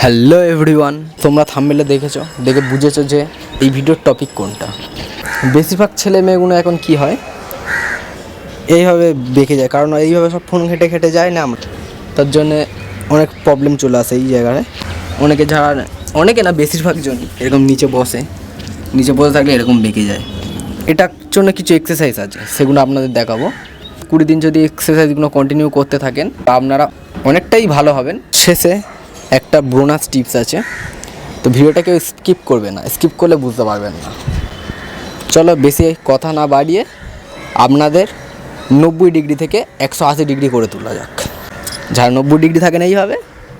Hello everyone তোমরা থাম্বেলে দেখেছ, দেখে বুঝেছ যে এই ভিডিওর টপিক কোনটা। বেশিরভাগ ছেলে মেয়েগুলো এখন কি হয়? এইভাবে বেঁকে যায়, কারণ এইভাবে সব ফোন ঘেটে ঘেটে যায় না আমরা। তার জন্যে অনেক প্রবলেম চলে আসে এই জায়গায়। অনেকে যারা, অনেকে না, বেশিরভাগ জনই এরকম নিচে বসে নিচে বসে থাকলে এরকম বেঁকে যায়। এটার জন্য কিছু এক্সারসাইজ আছে, সেগুলো আপনাদের দেখাবো। কুড়ি দিন যদি এক্সারসাইজগুলো কন্টিনিউ করতে থাকেন তা আপনারা অনেকটাই ভালো হবেন। শেষে একটা বোনাস টিপস আছে। তো ভিডিওটা কেউ স্কিপ করবে না, স্কিপ করলে বুঝতে পারবেন না। চলো বেশি কথা না বাড়িয়ে আপনাদের নব্বই ডিগ্রি থেকে একশো আশি ডিগ্রি করে তোলা যাক। যারা নব্বই ডিগ্রি থাকেন এইভাবে,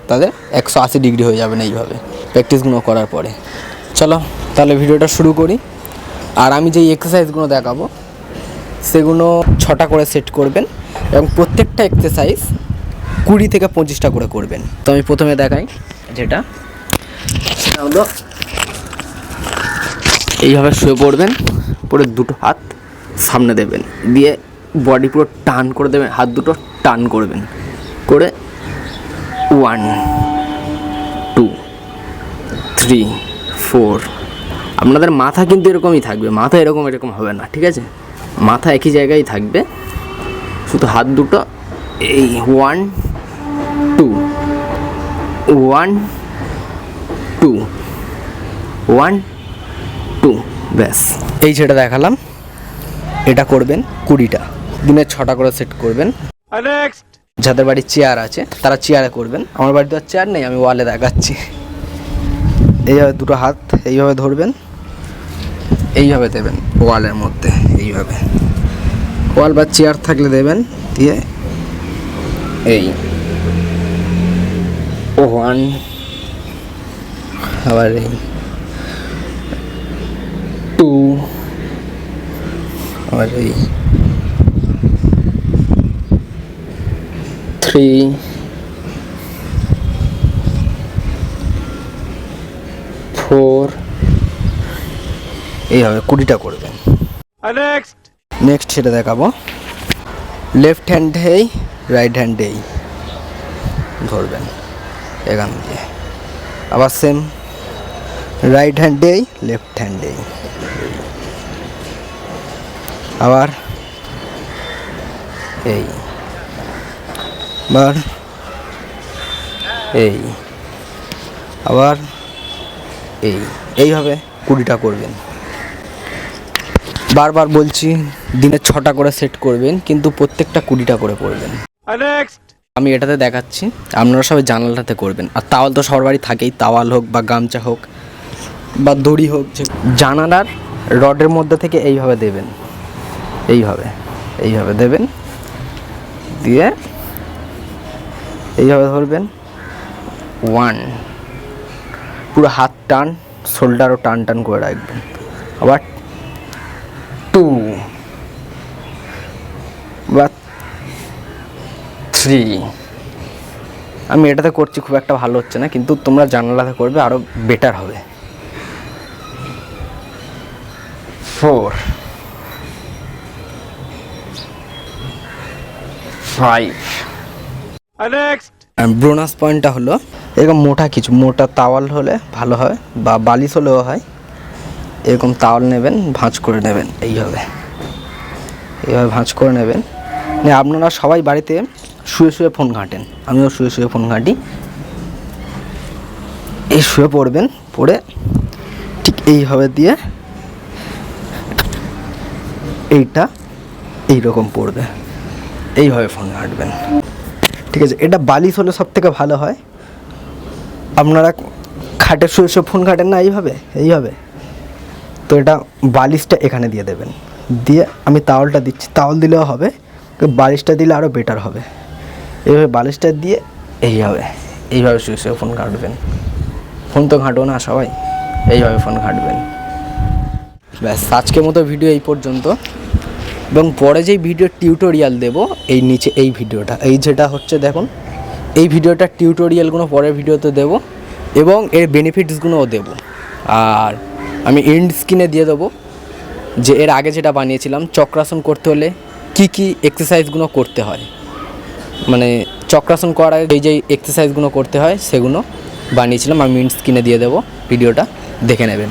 তাদের একশো আশি ডিগ্রি হয়ে যাবেন এইভাবে, প্র্যাকটিসগুলো করার পরে। চলো তাহলে ভিডিওটা শুরু করি। আর আমি যেই এক্সারসাইজগুলো দেখাবো, সেগুলো ছটা করে সেট করবেন। এবং প্রত্যেকটা এক্সারসাইজ কুড়ি থেকে পঁচিশটা করে করবেন। তো আমি প্রথমে দেখাই যেটা। সেটা হলো। এইভাবে শুয়ে পড়বেন পরে দুটো হাত সামনে দেবেন দিয়ে বডি পুরো টান করে দেবেন হাত দুটো টান করবেন। করে ওয়ান টু থ্রি ফোর আপনাদের মাথা কিন্তু এরকমই থাকবে মাথা এরকম এরকম হবে না ঠিক আছে? মাথা একই জায়গায় থাকবে শুধু হাত দুটো এই one two. One two. One two. ব্যাস। এই যেটা দেখালাম এটা করবেন কুড়িটা। দিনে ছটা করে সেট করবেন। যাদের বাড়ি চেয়ার আছে তারা চেয়ারে করবেন। আমার বাড়িতে আর চেয়ার নেই আমি ওয়ালে দেখাচ্ছি। এইভাবে দুটো হাত এইভাবে ধরবেন। এইভাবে দেবেন ওয়ালের মধ্যে এইভাবে। ওয়াল বা চেয়ার থাকলে দেবেন দিয়ে এই। ওয়ান। আবার এই। টু। আবার এই। থ্রি। ফোর। এইভাবে কুড়িটা করবেন। নেক্সট সেটা দেখাবো। লেফট হ্যান্ডেই রাইট হ্যান্ডেই ধরবেন। এখান দিয়ে। আবার সেম রাইট হ্যান্ডেই লেফট হ্যান্ডেই আবার এই। আবার এই। আবার এই। এইভাবে কুড়িটা করবেন। বারবার বলছি, দিনে ছটা করে সেট করবেন, কিন্তু প্রত্যেকটা কুড়িটা করে করবেন। আমি এটাতে দেখাচ্ছি। আপনারা সবাই জানালাটাতে করবেন। আর তাওয়াল তো সবার বাড়ি থাকেই। তাওয়াল হোক বা গামছা হোক বা দড়ি হোক জানালার রডের মধ্যে থেকে এইভাবে দেবেন। এইভাবে এইভাবে দেবেন। দিয়ে এইভাবে ধরবেন। ওয়ান। পুরো হাত টান, শোল্ডারও টান টান করে রাখবেন। আবার টু। থ্রি আমি এটাতে করছি খুব একটা ভালো হচ্ছে না কিন্তু তোমরা জানালাতে করবে আরও বেটার হবে। ফোর ফাইভ ব্রোনাস পয়েন্টটা হলো এরকম মোটা কিছু মোটা তাওয়াল হলে ভালো হয় বা বালিশ হলেও হয় এরকম তাওয়াল নেবেন ভাঁজ করে নেবেন এইভাবে এইভাবে ভাঁজ করে নেবেন। নিয়ে আপনারা সবাই বাড়িতে শুয়ে শুয়ে ফোন ঘাঁটেন। আমিও শুয়ে শুয়ে ফোন ঘাঁটি। এই শুয়ে পড়বেন, পড়ে ঠিক এইভাবে দিয়ে এইটা এইরকম পড়বে। এইভাবে ফোন ঘাঁটবেন। ঠিক আছে, এটা বালিশ হলে সব থেকে ভালো হয়। আপনারা খাটে শুয়ে শুয়ে ফোন ঘাঁটেন না এইভাবে? এইভাবে? তো এটা বালিশটা এখানে দিয়ে দেবেন। দিয়ে আমি তাওয়ালটা দিচ্ছি। তাওয়াল দিলেও হবে, বালিশটা দিলে আরও বেটার হবে। এইভাবে বালিশটা দিয়ে এইভাবে এইভাবে শুয়ে শুয়ে ফোন ঘাঁটবেন। ফোন তো ঘাঁটো না সবাই, এইভাবে ফোন ঘাঁটবেন। ব্যাস, আজকের মতো ভিডিও এই পর্যন্ত। এবং পরে যেই ভিডিও টিউটোরিয়াল দেব, এই নিচে এই ভিডিওটা, এই যেটা হচ্ছে দেখুন, এই ভিডিওটা টিউটোরিয়ালগুলো পরের ভিডিওতে দেব, এবং এর বেনিফিটসগুলোও দেব। আর আমি এন্ড স্ক্রিনে দিয়ে দেবো, যে এর আগে যেটা বানিয়েছিলাম, চক্রাসন করতে হলে কি কি এক্সারসাইজগুলো করতে হয়। মানে চক্রাসন করার আগে এই যে এক্সারসাইজগুলো করতে হয়, সেগুলো বানিয়েছিলাম। আমি কিনে দিয়ে দেবো ভিডিওটা দেখে নেবেন।